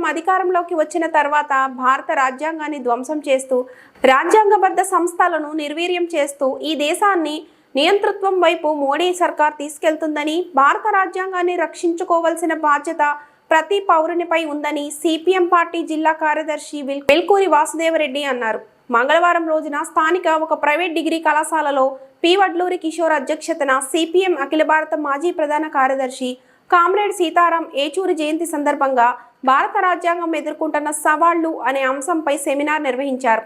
ప్రభుత్వం అధికారంలోకి వచ్చిన తర్వాత భారత రాజ్యాంగాన్ని ధ్వంసం చేస్తూ రాజ్యాంగబద్ధ సంస్థలను నిర్వీర్యం చేస్తూ ఈ దేశాన్ని నియంతృత్వం వైపు మోడీ సర్కార్ తీసుకెళ్తుందని భారత రాజ్యాంగాన్ని రక్షించుకోవలసిన బాధ్యత ప్రతి పౌరునిపై ఉందని సిపిఎం పార్టీ జిల్లా కార్యదర్శి వెల్కూరి వాసుదేవరెడ్డి అన్నారు. మంగళవారం రోజున స్థానిక ఒక ప్రైవేట్ డిగ్రీ కళాశాలలో పి. వడ్లూరి కిషోర్ అధ్యక్షతన సిపిఎం అఖిల భారత మాజీ ప్రధాన కార్యదర్శి కామ్రేడ్ సీతారాం ఏచూరి జయంతి సందర్భంగా భారత రాజ్యాంగం ఎదుర్కొంటున్న సవాళ్ళు అనే అంశంపై సెమినార్ నిర్వహించారు.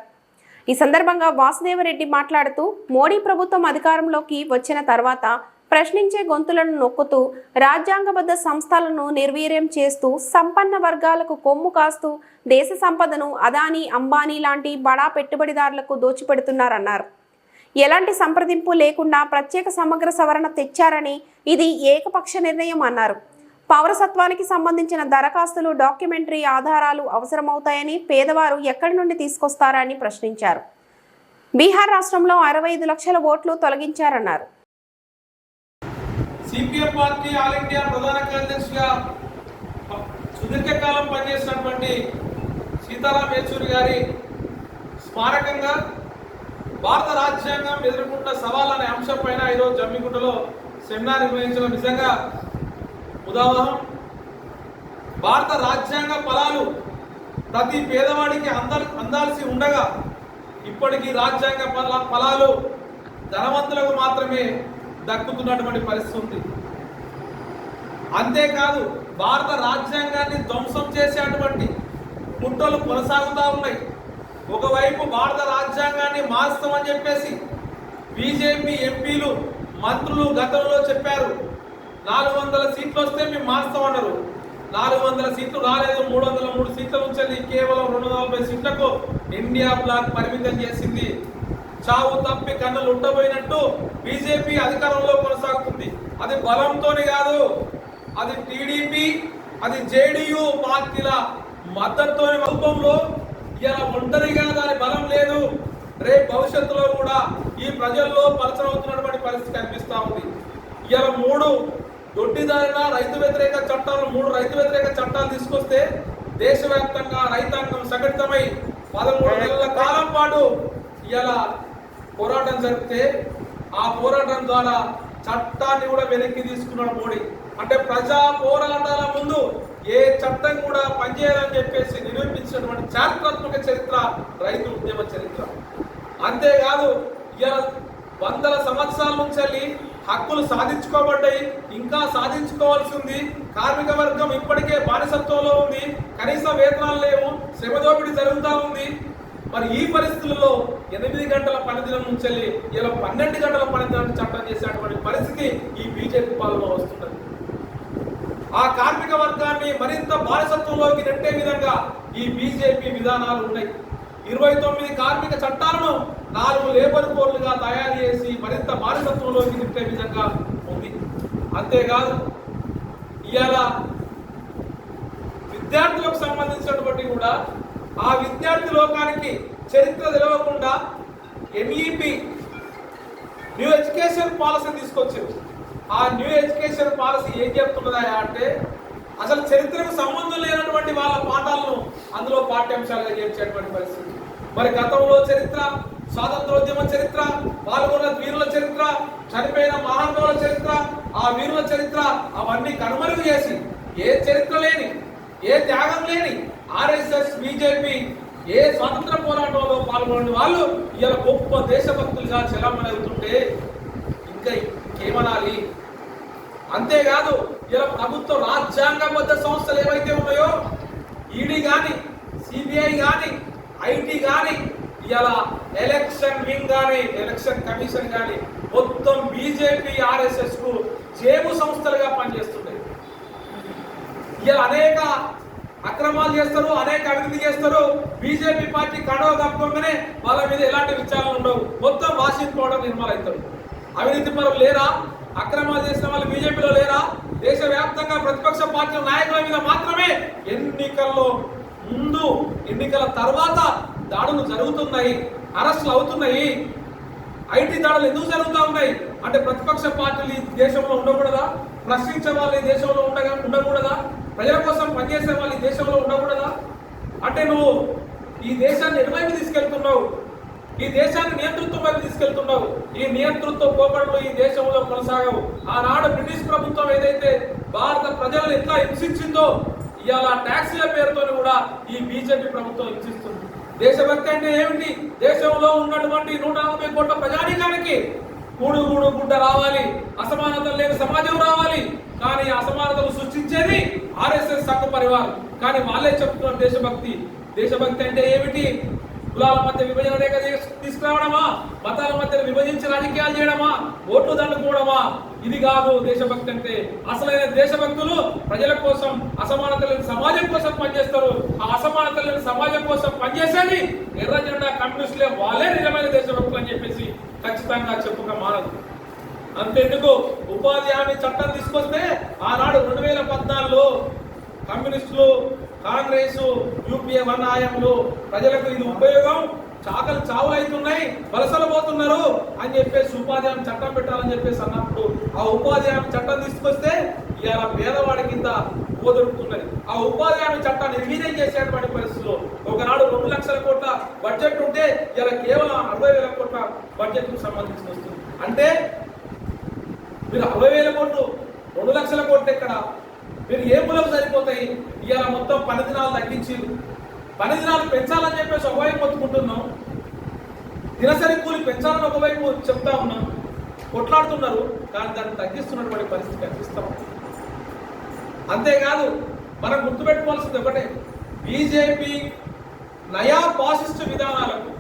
ఈ సందర్భంగా వాసుదేవరెడ్డి మాట్లాడుతూ మోడీ ప్రభుత్వం అధికారంలోకి వచ్చిన తర్వాత ప్రశ్నించే గొంతులను నొక్కుతూ రాజ్యాంగబద్ధ సంస్థలను నిర్వీర్యం చేస్తూ సంపన్న వర్గాలకు కొమ్ము కాస్తూ దేశ సంపదను అదానీ అంబానీ లాంటి బడా పెట్టుబడిదారులకు దోచిపెడుతున్నారన్నారు. ఎలాంటి సంప్రదింపు లేకుండా ప్రత్యేక సమగ్ర సవరణ తెచ్చారని ఇది ఏకపక్ష నిర్ణయం అన్నారు. పౌరసత్వానికి సంబంధించిన దరఖాస్తులు డాక్యుమెంటరీ ఆధారాలు అవసరమవుతాయని పేదవారు ఎక్కడి నుండి తీసుకొస్తారని ప్రశ్నించారు. బీహార్ రాష్ట్రంలో అరవై ఐదు లక్షల ఓట్లు తొలగించారన్నారు. సిపిఎం పార్టీ ఆల్ ఇండియా ప్రధాన కార్యదర్శిగా సుదీర్ఘకాలం పనిచేసినటువంటి సీతారాం యేచూరి గారి స్మారకంగా భారత రాజ్యాంగం ఎదుర్కొంటున్న సవాల్ అనే అంశం పైన ఈరోజు జమ్మిగుంటలో సెమినార్ నిర్వహించడం నిజంగా ఉదాహరణ భారత రాజ్యాంగ ఫలాలు ప్రతి పేదవాడికి అంద అందాల్సి ఉండగా ఇప్పటికీ రాజ్యాంగ ఫల ఫలాలు ధనవంతులకు మాత్రమే దక్కుతున్నటువంటి పరిస్థితి ఉంది. అంతేకాదు భారత రాజ్యాంగాన్ని ధ్వంసం చేసేటువంటి కుట్రలు కొనసాగుతూ ఉన్నాయి. ఒకవైపు భారత రాజ్యాంగాన్ని మారుస్తామని చెప్పేసి బీజేపీ ఎంపీలు మంత్రులు గతంలో చెప్పారు. నాలుగు వందల సీట్లు వస్తే మేము మారుస్తామన్నారు నాలుగు వందల సీట్లు రాలేదు మూడు వందల మూడు సీట్ల నుంచి కేవలం రెండు వందల నలభై సీట్లకు ఇండియా బ్లాక్ పరిమితం చేసింది. చావు తప్పి కన్నులు ఉండబోయినట్టు బీజేపీ అధికారంలో కొనసాగుతుంది. అది బలంతోనే కాదు అది టీడీపీ అది జేడీయూ పార్టీల మద్దతుని రూపంలో ఇలా ఒంటరిగా దాని బలం లేదు. రేపు భవిష్యత్తులో కూడా ఈ ప్రజల్లో పలచనవుతున్నటువంటి పరిస్థితి కనిపిస్తూ ఉంది. ఇలా మూడు దొడ్డిదారిన రైతు వ్యతిరేక చట్టాలు మూడు రైతు వ్యతిరేక చట్టాలు తీసుకొస్తే దేశవ్యాప్తంగా రైతాంగం సంఘటితమై పదమూడు నెలల కాలం పాటు ఇలా పోరాటం జరిపితే ఆ పోరాటం ద్వారా చట్టాన్ని కూడా వెనక్కి తీసుకున్నాడు మోడీ. అంటే ప్రజా పోరాటాల ముందు ఏ చట్టం కూడా పనిచేయాలని చెప్పేసి నిరూపించినటువంటి చారిత్రాత్మక చరిత్ర రైతు ఉద్యమ చరిత్ర. అంతేకాదు ఇలా వందల సంవత్సరాల నుంచి వెళ్ళి హక్కులు సాధించుకోబడ్డాయి ఇంకా సాధించుకోవాల్సి ఉంది. కార్మిక వర్గం ఇప్పటికే బానిసత్వంలో ఉంది. కనీస వేతనాలు లేవు శ్రమదోపిడి జరుగుతూ ఉంది. మరి ఈ పరిస్థితుల్లో ఎనిమిది గంటల పనిదినం నుంచి వెళ్ళి ఇలా పన్నెండు గంటల పనిదినం చట్టం చేసేటువంటి పరిస్థితి ఈ బీజేపీ పాలన వస్తున్నది. ఆ కార్మిక వర్గాన్ని మరింత బానిసత్వంలోకి నెట్టే విధంగా ఈ బీజేపీ విధానాలు ఉన్నాయి. ఇరవై తొమ్మిది కార్మిక చట్టాలను నాలుగు లేబర్ కోడ్లుగా తయారు చేసి మరింత బానిసత్వంలోకి నెట్టే విధంగా ఉంది. అంతేకాదు ఇవాళ విద్యార్థులకు సంబంధించినటువంటి కూడా ఆ విద్యార్థి లోకానికి చరిత్ర తెలవకుండా ఎంఈపి న్యూ ఎడ్యుకేషన్ పాలసీ తీసుకొచ్చారు. ఆ న్యూ ఎడ్యుకేషన్ పాలసీ ఏం చెప్తున్నదా అంటే అసలు చరిత్రకు సంబంధం లేనటువంటి వాళ్ళ పాఠాలను అందులో పాఠ్యాంశాలుగా చేర్చేటువంటి పరిస్థితి. మరి గతంలో చరిత్ర స్వాతంత్రోద్యమ చరిత్ర పాల్గొన్న వీరుల చరిత్ర చనిపోయిన మహానుభావుల చరిత్ర ఆ వీరుల చరిత్ర అవన్నీ కనుమరుగు చేసి ఏ చరిత్ర లేని ఏ త్యాగం లేని ఆర్ఎస్ఎస్ బీజేపీ ఏ స్వాతంత్ర పోరాటంలో పాల్గొని వాళ్ళు ఇలా గొప్ప దేశభక్తులుగా చెలమని అవుతుంటే ఇంకా ఇంకేమనాలి? అంతేకాదు ఇలా ప్రభుత్వ రాజ్యాంగబద్ధ సంస్థలు ఏవైతే ఉన్నాయో ఈడీ కానీ సిబిఐ కానీ ఐటీ కానీ ఇలా ఎలక్షన్ వింగ్ కానీ ఎలక్షన్ కమిషన్ కానీ మొత్తం బీజేపీ ఆర్ఎస్ఎస్కు జేబు సంస్థలుగా పనిచేస్తున్నాయి ఇలా అనేక అక్రమాలు చేస్తారు అనేక అవినీతి చేస్తారు. బీజేపీ పార్టీ కడవ కప్పుకోగానే వాళ్ళ మీద ఎలాంటి విచారాలు ఉండవు. మొత్తం వాషింగ్ పౌడర్ నిర్మలవుతారు అవినీతి పరులు లేరా? అక్రమాలు చేసిన వాళ్ళు బీజేపీలో లేరా? దేశవ్యాప్తంగా ప్రతిపక్ష పార్టీల నాయకుల మీద మాత్రమే ఎన్నికల్లో ముందు ఎన్నికల తర్వాత దాడులు జరుగుతున్నాయి అరెస్టులు అవుతున్నాయి. ఐటీ దాడులు ఎందుకు జరుగుతూ ఉన్నాయి? అంటే ప్రతిపక్ష పార్టీలు ఈ దేశంలో ఉండకూడదా? ప్రశ్నించే వాళ్ళు ఈ దేశంలో ఉండగా ఉండకూడదా? ప్రజల కోసం పనిచేసే వాళ్ళు ఈ దేశంలో ఉండకూడదా? అంటే నువ్వు ఈ దేశాన్ని ఎటువైపు తీసుకెళ్తున్నావు? ఈ దేశాన్ని నియంతృత్వం వైపు తీసుకెళ్తున్నావు. ఈ నియంతృత్వ పోకడలు ఈ దేశంలో కొనసాగవు. ఆనాడు బ్రిటిష్ ప్రభుత్వం ఏదైతే భారత ప్రజలను ఎట్లా హింసించిందో ఇవాళ ట్యాక్సీల పేరుతో కూడా ఈ బీజేపీ ప్రభుత్వం హింసిస్తుంది. దేశభక్తి అంటే ఏమిటి? దేశంలో ఉన్నటువంటి నూట నలభై కోట్ల ప్రజానీకానికి కూడు మూడు గుడ్డ రావాలి. అసమానతలు లేని సమాజం రావాలి. కానీ అసమానతలు సృష్టించేది ఆర్ఎస్ఎస్ సంఘ పరివారం. కానీ వాళ్ళే చెప్తున్నారు దేశభక్తి. దేశభక్తి అంటే ఏమిటి? కులాల మధ్య విభజన రేఖ తీసుకురావడమా? మతాల మధ్య విభజించి రాజకీయాలు చేయడమా? ఓట్లు దండుకోవడమా? ఇది కాదు దేశభక్తి అంటే. అసలైన దేశభక్తులు ప్రజల కోసం అసమానత లేని సమాజం కోసం పనిచేస్తారు. ఆ అసమానత లేని సమాజం కోసం పనిచేసేది ఎర్ర జెండా కమ్యూనిస్టులే. వాళ్ళే నిజమైన దేశభక్తులు అని చెప్పేసి ఖచ్చితంగా చెప్పుక మానదు అంతెందుకు? ఉపాధి హామీ చట్టం తీసుకొస్తే ఆనాడు రెండు వేల పద్నాలుగులో కమ్యూనిస్టులు కాంగ్రెస్ యూపీఏ వన్ హయాంలో ప్రజలకు ఇది ఉపయోగం. చాకలు చావు అవుతున్నాయి వలసలు పోతున్నారు అని చెప్పేసి ఉపాధి హామీ చట్టం పెట్టాలని చెప్పేసి అన్నప్పుడు ఆ ఉపాధి హామీ చట్టం తీసుకొస్తే ఇలా పేదవాడి కింద ఓదొరుకుతున్నది ఆ ఉపాధి హామీ చట్టాన్ని రివిజన్ చేసేటువంటి పరిస్థితుల్లో ఒకనాడు రెండు లక్షల కోట్ల బడ్జెట్ ఉంటే ఇలా కేవలం అరవై వేల కోట్ల బడ్జెట్కు సంబంధించి వస్తుంది. అంటే మీరు అరవై వేల కోట్లు రెండు లక్షల కోట్లు ఎక్కడ? మీరు ఏ మూలకు సరిపోతాయి? ఇవాళ మొత్తం పని దినాలు తగ్గించి పని దినాలు పెంచాలని చెప్పేసి ఒకవైపు పొత్తుకుంటున్నాం దినసరి కూలి పెంచాలని ఒకవైపు చెప్తా ఉన్నాం. కొట్లాడుతున్నారు కానీ దాన్ని తగ్గిస్తున్నటువంటి పరిస్థితి కనిపిస్తాం. అంతేకాదు మనం గుర్తుపెట్టుకోవాల్సింది ఒకటే. బీజేపీ నయా పాసిస్ట్ విధానాలకు